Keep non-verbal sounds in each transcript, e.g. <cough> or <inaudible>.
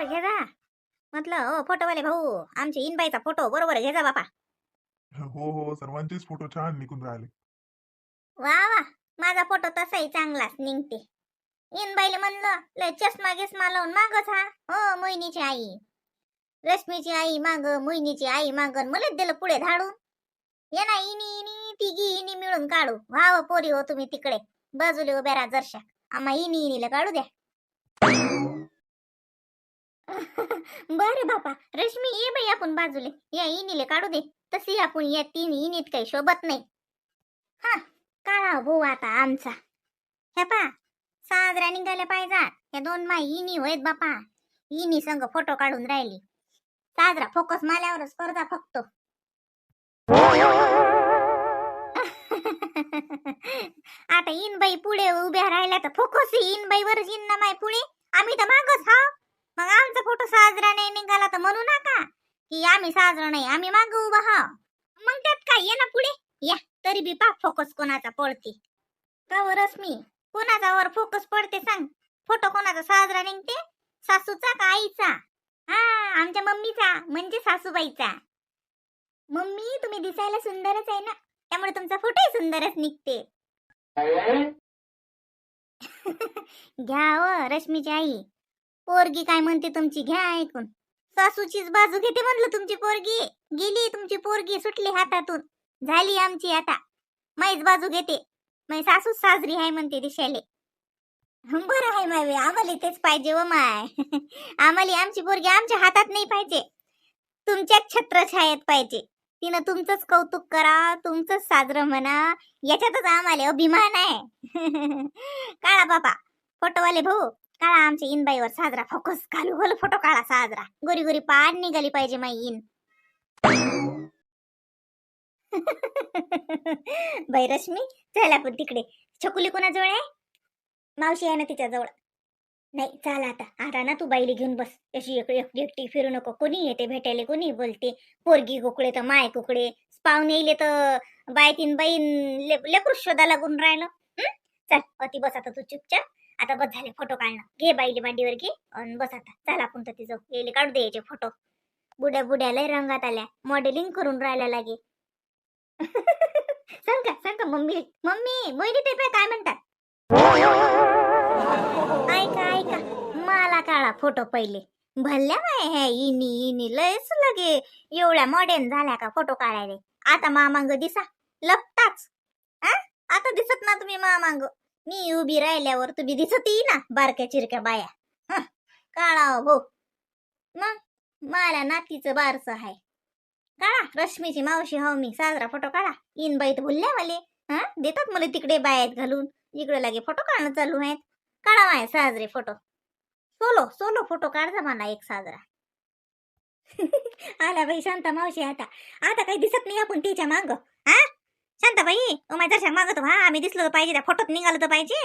बरोबर घे जा. म्हटलं हो फोटोवाले भाऊ आमचे इनबाईचा फोटो बरोबर घे जा बापा. हो हो सर्वांचेच फोटो छान निघून राहिले. वा वा माझा फोटो तसाही चांगलाच निघते. इनबाईले म्हणलं लय चष्मा गिस्मा लावून मागच हा. हो मोहिनीची आई. रश्मीची आई माग मोहिनीची आई माग मलाच दिलं पुढे धाडून. ये ना इनी इनी तिघी इनी मिळून काढू. व्हाव पोरी हो तुम्ही तिकडे. बाजूले उभ्या राहा जरशा आम्हा इनी इनीला काढू द्या. <laughs> बरं बापा रश्मी ये बाई आपण बाजूले. या इनीले काढू दे. तशी आपण या तीन इनीत काही शोभत नाही. हा काळा हो भाऊ आता आमचा. हे पा साजरा निघाल्या पाहिजात या दोन माई इनी होत बापा. इनी संग फोटो काढून राहिली. साजरा फोकस माल्यावरच स्पर्धा फक्त. <laughs> आता इन बाई पुढे उभ्या राहिल्या तर फोकस इन बाई वरच इन ना माय पुढे. आम्ही तर मागच हा? मग आमचा फोटो साजरा नाही निघाला तर म्हणू नका की आम्ही साजरा नाही आम्ही माग उभा हा मग त्यात काय ये ना पुढे. या तरी बी पाक फोकस कोणाचा पडते. का रश्मी कोणाचा वर फोकस पडते सांग. फोटो कोणाचा साजरा निघते सासूचा का आईचा? हा आमच्या मम्मीचा म्हणजे सासूबाईचा. मम्मी तुम्ही दिसायला सुंदरच आहे ना. त्यामुळे तुमचा फोटोही सुंदरच निघते. <laughs> घ्या व रश्मीची आई. पोरगी काय म्हणते तुमची? घ्या ऐकून. सासूचीच बाजू घेते म्हणलं तुमची पोरगी. गेली तुमची पोरगी सुटली हातातून. झाली आमची आता. माईच बाजू घेते. माई सासूच साजरी आहे म्हणते दिशाले. बरं आहे मावे आम्हाला तेच पाहिजे व माय. <laughs> आम्हाला आमची पोरगी आमच्या हातात नाही पाहिजे. तुमच्याच छत्रछायेत पाहिजे. तिनं तुमचंच कौतुक करा तुमचंच साजरं म्हणा. याच्यातच आम्हाला अभिमान आहे. <laughs> काळा बापा फोटोवाले भाऊ. काळा आमच्या इनबाईवर साजरा. फोकस घालू. घालू फोटो काढा साजरा. गोरी गोरी पाड निघाली पाहिजे माई इन <laughs> बाई रश्मी चल आपण तिकडे. छकुली कोणाजवळ आहे? मावशी आहे ना तिच्याजवळ. नाही चाल आता. आता ना तू बाईली घेऊन बस. अशी एक एकटी एकटी फिरू नको. कोणी येते भेटायला कोणी बोलते. पोरगी कुकडे तर माय कुकडे. पाहुणे येले तर बाय तीन बाई लेकरू शोधा लागून राहिलं. चल अति बस आता तू चुपचाप. आता बस झाले फोटो काढणं. घे बाईली मांडीवर घे अन बस आता. चल आपण तर तिचं येले काढू दे याचे फोटो. बुड्या बुड्याला रंगात आल्या. मॉडेलिंग करून राहायला लागे. <laughs> सांग का सांग का मम्मी? मम्मी मोहिनी ते काय म्हणतात? ऐका ऐका. मला काढा फोटो पहिले. भल्ल्या माय हे इनी इनी लयच लगे. एवढ्या मॉडेन झाल्या का फोटो काढायला? आता मामांग दिसा. लपताच. आता दिसत ना तुम्ही मामांग. मी उभी राहिल्यावर तुम्ही दिसत येई ना बारक्या चिरक्या बाया. काळा हो मग मला नातीचं बारस आहे. काढा रश्मीची मावशी हाव मी. साजरा फोटो काढा. इन बाईत बोलल्या मले. हा देतात मला तिकडे बायात घालून. इकडे लागे फोटो काढणं चालू आहेत. काढा माय साजरे फोटो सोलो सोलो फोटो काढजा मला एक साजरा. <laughs> आला बाई शांता मावशी आता. आता काही दिसत नाही आपण तिच्या माग. हा? शांताबाई ओ माझ्या दर्शन मागत हा आम्ही दिसलो तर पाहिजे त्या फोटोत निघालं तर पाहिजे.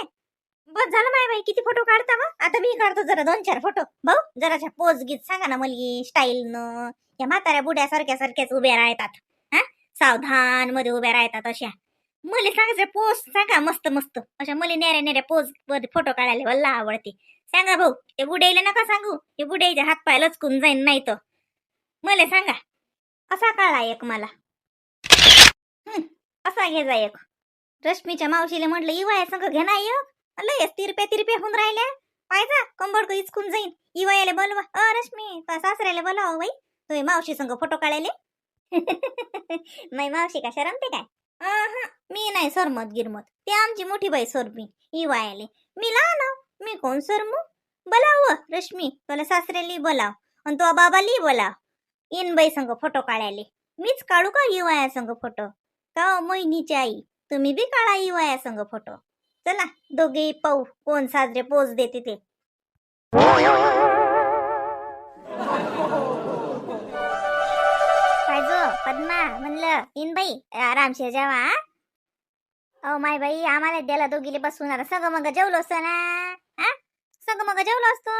बस झालं माय बाई किती फोटो काढता मग? आता मी काढतो जरा दोन चार फोटो भाऊ जराशा पोज गीत सांगा ना मुलगी स्टाईल न. या म्हाताऱ्या बुड्या सारख्या सारख्याच उभ्या राहतात हा? सावधानमध्ये उभ्या राहतात अशा. मुली सांगायचं पोज सांगा मस्त मस्त. अशा मुली नेऱ्या नेऱ्या पोजमध्ये फोटो काढायला वल्ला आवडते. सांगा भाऊ ते बुड्याला नका सांगू हे बुड्याच्या हात पाय लचकून जाईन नाही तर. मला सांगा असा काळा एक मला. असा घे एक. रश्मीच्या मावशीला म्हटलं इवाया संग घे ना एक लयच तिरपे तिरपे होऊन राहिल्या. पाहिजा कंबडक इचकून जाईन. इवायाला बोलवा. अ रश्मी सासऱ्याला बोलाव बाई. तुम्ही मावशी संग फोटो काढायले. <laughs> नाही मावशी का शरमते काय? अहं, मी नाही सरमत गिरमत. ते आमची मोठी बाई सरमी इवायाले मी लहान मी कोण सरमू? बोलाव रश्मी तुला सासऱ्याली बोलाव आणि तो बाबाली बोलाव. इन बाई संग फोटो काढायले. मीच काढू का इवाया संग फोटो? का मोहिनीची आई? तुम्ही बी काढा वया संग फोटो. चला दोघे पाहू कोण साजरे पोच देते ते. पाहिजो पद्मा म्हणलं इन बाई आरामशीर जेवा अहो माय बाई आम्हाला द्याला दोघीले बसून आता सगळं मग जेवलो असतो ना? सगळं मग जेवलो असतो?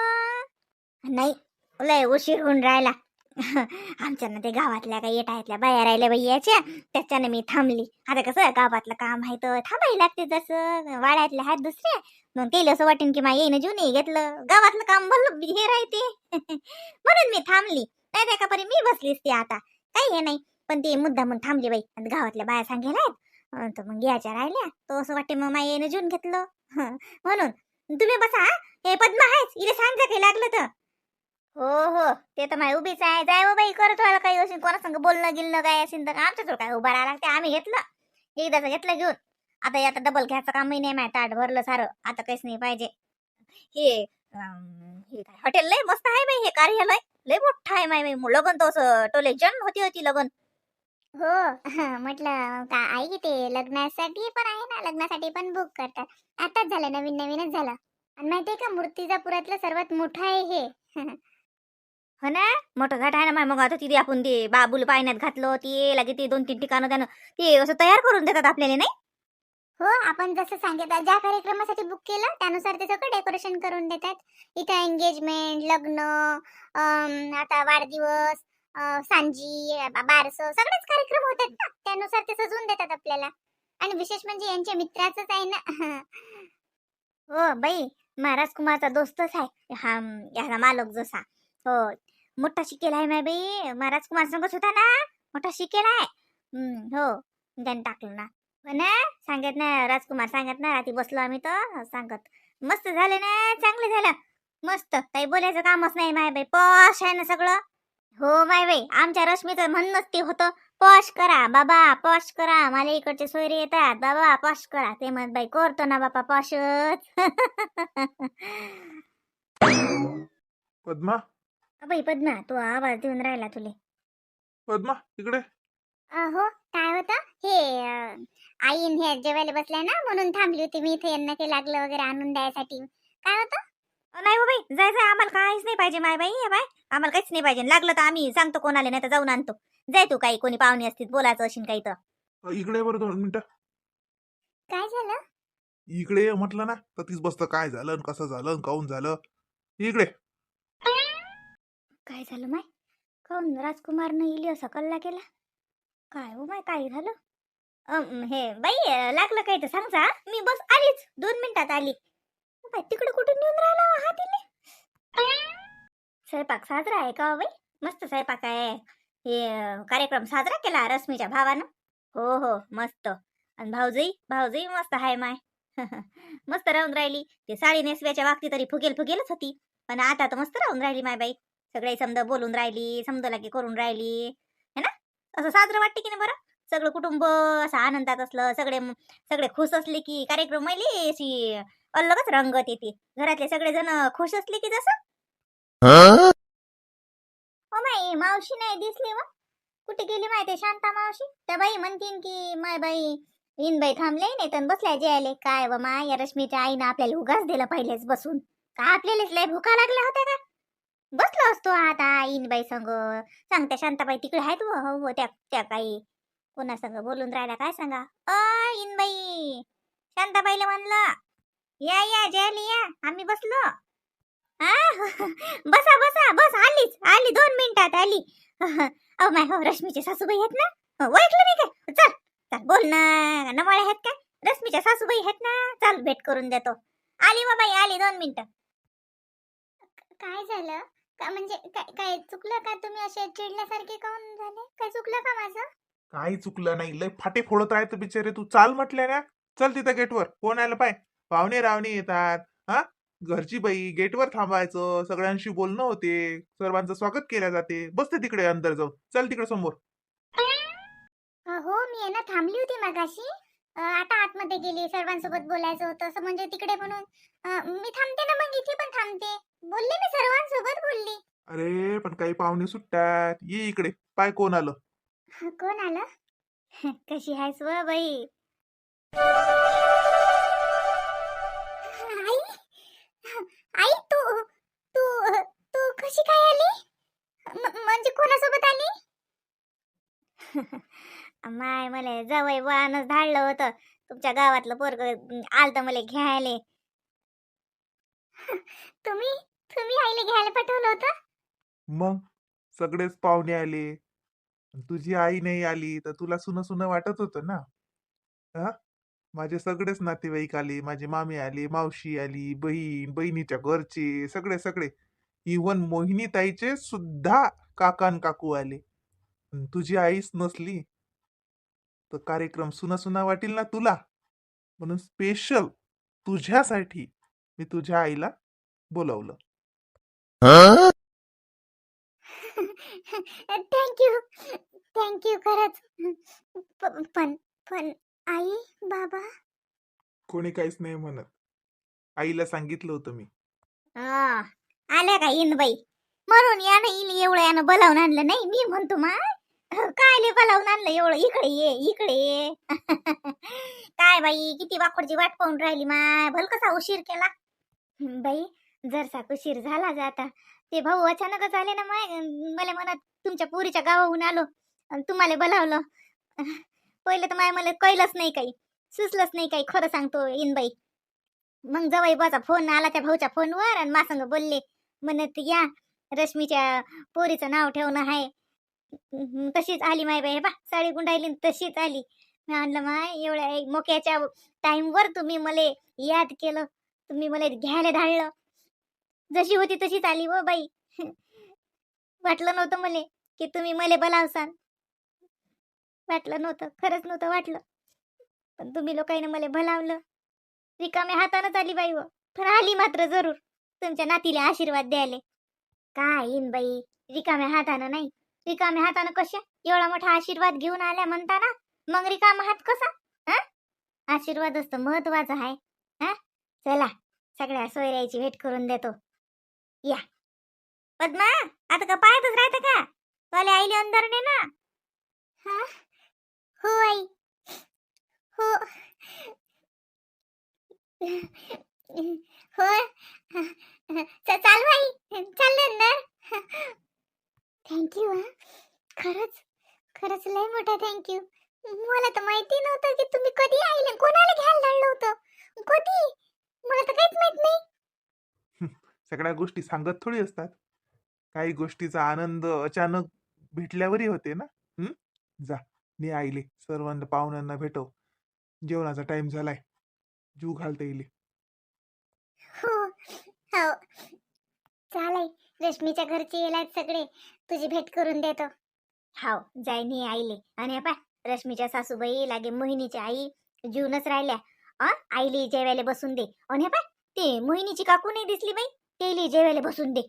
नाही लय उशीर होऊन राहिला. <laughs> आमच्या ना ते गावातल्या काही येटायतल्या बाया राहिल्या बाई याच्या त्याच्यानं मी थांबली. आता कसं गावातलं काम आहे तर थांबायला लागते जसं वाड्यातले आहेत दुसरे. मग केलं असं वाटेन की मा येणं जुने घेतलं. गावातलं काम भरलं हे राहते. <laughs> म्हणून मी थांबली. नाही त्या का परी मी बसलीच ती आता. काही हे नाही. पण ते मुद्दा म्हणून थांबली बाई. आणि गावातल्या बाया सांगेल आहेत तर मग याच्या राहिल्या. तो असं वाटते मग मा येईन जून घेतलं. <laughs> म्हणून तुम्ही बसा हा. हे पद्मा आहेच. इथे सांगा काही लागलं तर. हो हो. ते तर माय उभीच आहे. जाय हो बाई करत व्हायला काही असेल कोणा संग बोलणं गिलणं काय असेल तर आमच्या काय उभा राहिला लागते आम्ही घेतलं. एकदाच घेतलं घेऊन. आता आता डबल घ्यायचं कामही नाही माहिती ताट भरलं सारं. आता काहीच नाही पाहिजे. हे हे काय हॉटेल लय मस्त आहे बाई हे कार्यालय. लय मोठं आहे माय बाई. लगन तो टोले जण होती होती लगन. हो <laughs> म्हटलं का आई की ते लग्नासाठी पण आहे ना लग्नासाठी पण बुक करतात. आताच झालं नवीन नवीनच झालं. आणि माहितीये का मूर्तिजापुरातलं सर्वात मोठं आहे हे? <laughs> हो ना? मोठं घाट आहे ना माय मग आता तिथे आपण ते बाबूल पाण्यात घातलं ते लागे ते दोन तीन ठिकाणं त्यानं ते असं तयार करून देतात आपल्याला नाही? हो आपण जसं सांगितलं ज्या कार्यक्रमासाठी बुक केलं त्यानुसार ते सगळं डेकोरेशन करून देतात. इथं एंगेजमेंट लग्न आता वाढदिवस अं, सांजी बारस सगळेच कार्यक्रम होतात ना. त्यानुसार ते सजवून देतात आपल्याला. आणि विशेष म्हणजे यांच्या मित्राचंच आहे ना. हो बाई महाराज कुमारचा दोस्तच आहे. हा याचा मालक जसा. हो मोठा शिकेला आहे माय बाई. महाराज कुमार संगच होता ना. मोठा शिकेला आहे. हम्म, हो. त्याने टाकलं ना. हो सांगत ना राजकुमार सांगत ना रात्री बसलो आम्ही तर. सांगत मस्त झालं ना चांगलं झालं. मस्त काही बोलायचं कामच नाही माय बाई. पॉश आहे ना सगळं. हो माय बाई आमच्या रश्मीचं म्हणणंच ते होतं. पॉश करा बाबा पॉश करा. मला इकडचे सोयरे येतात. बाबा पॉश करा. ते म्हणत बाई करतो ना बाबा पॉशच. <laughs> पद्मा? बाई पद्मा तू आवाज देऊन राहिला तुले. पद्मा इकडे. हो काय होतं? हे आईन हे जेवायला बसल्या ना म्हणून थांबली होती. मी इथे यांना ते लागलं वगैरे आणून द्यायसाठी. काय होतं? अ, नाही हो बाई जाय जाय आम्हाला काहीच नाही पाहिजे माय बाई हे बाय. आम्हाला काहीच नाही पाहिजे. लागलं तर आम्ही सांगतो कोणाला नाही तर जाऊन आणतो. जाय तू काही कोणी पाहुणे असतील बोलायचं असेल काही तर. इकडे बरं दोन मिनिटं. काय झालं? इकडे ये म्हटलं ना तर तीच बसतं. काय झालं आणि कसं झालं आणि काऊन झालं? इकडे. काय झालं माय? काऊन राजकुमारनं इली असा कल्ला केला? काय हो माय काय झालं? अम, हे बाई अ, लागलं काय तर सांगचा मी बस आलीच दोन मिनिटात आली. बाई तिकडे कुठून नेऊन राहिला हा तिने स्वयंपाक साजरा आहे का हो बाई? मस्त स्वयंपाक आहे. हे अ, कार्यक्रम साजरा केला रश्मीच्या भावानं. हो हो मस्त. आणि भाऊजाई भाऊजाई मस्त आहे माय. <laughs> मस्त राहून राहिली. ते साडी नेसव्याच्या बाबतीत तरी फुगेल फुगेलच होती. पण आता तर मस्त राहून राहिली माय बाई. सगळे समजा बोलून राहिली समजा लागे करून राहिली है ना? असं साजरं वाटते की नाही बरं? सगळं कुटुंब असं आनंदात असलं सगळे सगळे खुश असले की कार्यक्रम अशी अलगच रंगत येते. घरातले सगळे जण खुश असले की जसं? हो? माई मावशी नाही दिसली मग कुठे गेली माहिती शांता मावशी? त्या बाई म्हणतीन की माय बाई इन बाई थांबले नाही तर बसल्या जेवायले. काय व माय या रश्मीच्या आईनं आपल्याला उगाच दिलं पहिलेच बसून. का आपल्यालाच लय भुका लागल्या होत्या का? बसलो असतो आता इन बाई संग. सांगत्या शांताबाई तिकडे आहेत हो, हो त्या त्या काही कोणा संग बोलून राहिला काय सांगा? अ इन बाई शांताबाईला म्हणलं या या जयली या. आम्ही बसलो. आ, <laughs> बसा बसा बस. आलीच आली. दोन मिनिटात आली. <laughs> अहो माय हो रश्मीचे सासूबाई आहेत ना? हो, ओळखलं नाही काय? चल चल बोल ना. नवाळे आहेत काय? रश्मीच्या सासूबाई आहेत ना? चल भेट करून देतो. आली मग बाई आली. दोन मिनिटं. काय झालं? का म्हणजे काय काय चुकलं का? तुम्ही असे चिडल्यासारखे काऊन झाले? काय चुकलं का माझं? काही चुकलं नाही. लय फाटे फोडत राहत बिचारे तू. चाल म्हटलं ना चल तिथं गेटवर. कोण आलं पाय? पाहुणे रावणे येतात. हा? घरची बाई गेटवर थांबायचं. सगळ्यांशी बोलणं होते. सर्वांचं स्वागत केलं जाते. बसते तिकडे अंदर जाऊन. चल तिकडे समोर. हो मी आहे ना थांबली होती मगाशी. आता आतमध्ये गेली सर्वांसोबत बोलायचं होतं. असं म्हणजे तिकडे म्हणून मी थांबते ना मग इथे पण थांबते. बोलले मी सर्वांसोबत बोलली. अरे पण काही पाहुणे सुटतात. ये इकडे. पाय कोण आलं? ह, कोण आलं? कशी आहेस व बाई? आई? आई तू तू तू कशी काय आली? म्हणजे कोणासोबत आली? <laughs> माय मला जवळ वाहनच धाडलं होतं. तुमच्या गावातलं पोरग आलत मला घ्यायले. <laughs> तुम्ही तुम्ही आईला घ्यायला पाठवलं होतं? मग? सगळेच पाहुणे आले. तुझी आई नाही आली तर तुला सुन सुन वाटत होतं ना? हा माझे सगळेच नातेवाईक आले माझी मामी आली मावशी आली बहीण बहिणीच्या घरचे सगळे सगळे. इवन मोहिनी ताईचे सुद्धा काकान काकू आले. तुझी आईच नसली. तर कार्यक्रम सुना सुना वाटील ना तुला. म्हणून स्पेशल तुझ्यासाठी मी तुझ्या आईला बोलवलं. थँक्यू थँक्यू खरंच. प- पण पण आई बाबा? कोणी काहीच नाही म्हणत. आईला सांगितलं होतं मी. आल्या का बाई म्हणून यानं इल एवढं यानं बोलावून आणलं नाही? मी म्हणतो मा काय बोलावून आणलं एवढं? इकडे ये इकडे ये. काय बाई किती वाकडची वाट पाहून राहिली माय. भल कसा उशीर केला. बाई जरसा उशीर झाला जाता ते भाऊ अचानकच आले ना माय. मला म्हणत तुमच्या पुरीच्या गावाहून आलो तुम्हाला बोलावलं. पहिलं तर माय मला कळलंच नाही काही. सुचलंच नाही काही. खरं सांगतो इनबाई मग जवाई बाचा फोन आला त्या भाऊच्या फोनवर आणि मासंग बोलले. म्हणत या रश्मीच्या पोरीचं नाव ठेवणं आहे. तशीच आली माय बाई बा साडी गुंडायली तशीच आली. मी आणलं माय एवढ्या एक मोक्याच्या टाइमवर तुम्ही मला याद केलं तुम्ही मला घ्यायला धाडलं. जशी होती तशीच आली व बाई. वाटलं नव्हतं मला की तुम्ही मला बलावसान. वाटलं नव्हतं खरंच नव्हतं वाटलं. पण तुम्ही लोकांनी मला भलावलं रिकाम्या हातानंच आली बाई व पण आली मात्र जरूर. तुमच्या नातीला आशीर्वाद द्यायले. काय येईन बाई रिकाम्या हातानं नाही. रिकाम्या हातानं कशा? एवढा मोठा आशीर्वाद घेऊन आल्या म्हणता ना मग रिकामा हात कसा? हा? आशीर्वाद असतो महत्त्वाचा आहे हा? चला सगळ्या सोयऱ्याची भेट करून देतो. या. पद्मा आता का पाहतच राहत का? तुला आईले अंदर ने ना? हा? हो आई. हो. हो. चालू चाल चालले चाल अंदर थँक्यू हा. खरंच खरंच लय मोठा थँक्यू मला तर माहिती नव्हतं की तुम्ही कधी आले कोणाला घ्यायला लागलं होतं. कधी? मला तर काहीच माहीत नाही. <laughs> सगळ्या गोष्टी सांगत थोडी असतात. काही गोष्टीचा आनंद अचानक भेटल्यावरही होते ना? हं? जा मी आईले सर्वांना पाहुण्यांना भेटव. जेवणाचा टाइम झालाय. जीव घालता येईल. हो. हो. चालेल. रश्मीच्या घरचे येलात सगळे. तुझी भेट करून देतो. हाव जायनी आईले. आणि पाय रश्मीच्या सासूबाई लागे मोहिनीची आई जीवनच राहिल्या. अ आईली जेवायला बसून दे. आणि हे पाय ते मोहिनीची काकू नाही दिसली बाई तेली जेवायला बसून दे.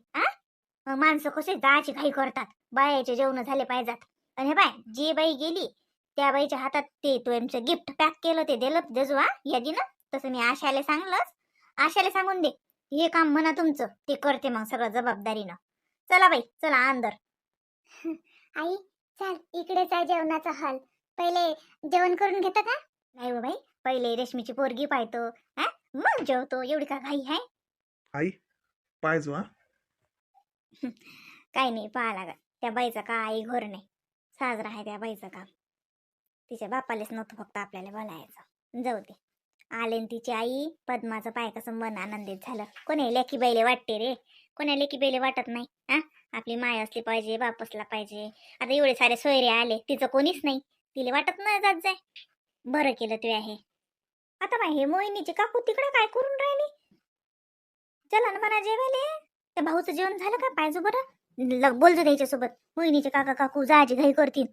आ माणसं कसे जायची घाई करतात. बायाचे जेवण झाले पाहिजात. आणि पाय जी बाई गेली त्या बाईच्या हातात ते तू आमचं गिफ्ट पॅक केलं ते दिलं जजू हा यादीनं तसं मी आशाला सांगलंच. आशाला सांगून दे. हे काम म्हणा तुमचं. ते करते मग सगळं जबाबदारीनं. चला बाई चला अंदर. <laughs> आई चाल इकडेच आहे जेवणाचा हॉल. पहिले जेवण करून घेतं का? नाही हो बाई पहिले रेशमीची पोरगी पाहतो. हा? मग जेवतो. एवढी का घाई आहे? आई पाहिजो हा. <laughs> काही नाही पाहा लागत त्या बाईचं काही घोर नाही. साजरा आहे त्या बाईचं काम. तिच्या बापालेच नव्हतं फक्त आपल्याला बोलायचं. जाऊ दे. आले न तिची आई. पद्माचं पाय कसं मन आनंदित झालं. कोणी लेकी बाईले वाटते रे? कोणी लेकी वाटत नाही? हा आपली माय असली पाहिजे बाप असला पाहिजे. आता एवढे सारे सोयरे आले तिचं कोणीच नाही. तिला वाटत नाही जात जाय. बरं केलं ते आहे. आता बाय हे मोहिनीची काकू तिकडे काय करून राहिली? चला ना म्हणा जेवायले त्या भाऊचं जेवण झालं का? पाहिजे बरं. ल- बोलतो त्याच्यासोबत. मोहिनीचे काका काकू जायची घाई करतील.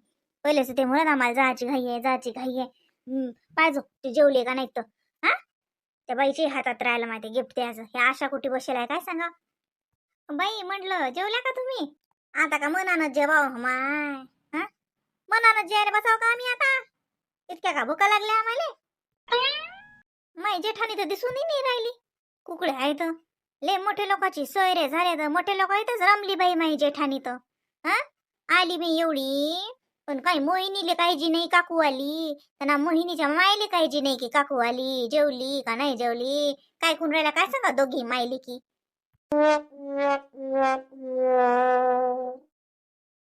पहिलेच ते म्हणत आम्हाला जायची घाई आहे जायची घाई आहे. पाहिजो ते जेवले का नाही तर. त्या बाईची हातात राहायला माहिती गिफ्ट द्यायचं. हे आशा कुठे बसेल आहे काय सांगा? बाई म्हटलं जेवल्या का तुम्ही? आता का मनानं जेवाव? माय हा? मनानं जेवायला बसाव का आम्ही आता? इतक्या का भुका लागल्या आम्हाला? माय जेठानी तर दिसूनही नाही राहिली. कुकडे आहेत. ले मोठे लोकांची सोयरे झाले तर मोठे लोक इथंच रमली बाई माई जेठानी तर. हा? आली मी एवढी. पण काय मोहिनीले काळजी नाही काकू आली त्यांना मोहिनीच्या मायले काळजी नाही की काकू आली जेवली का नाही जेवली? काय कोण राहिला काय सांगा दोघी मायले की?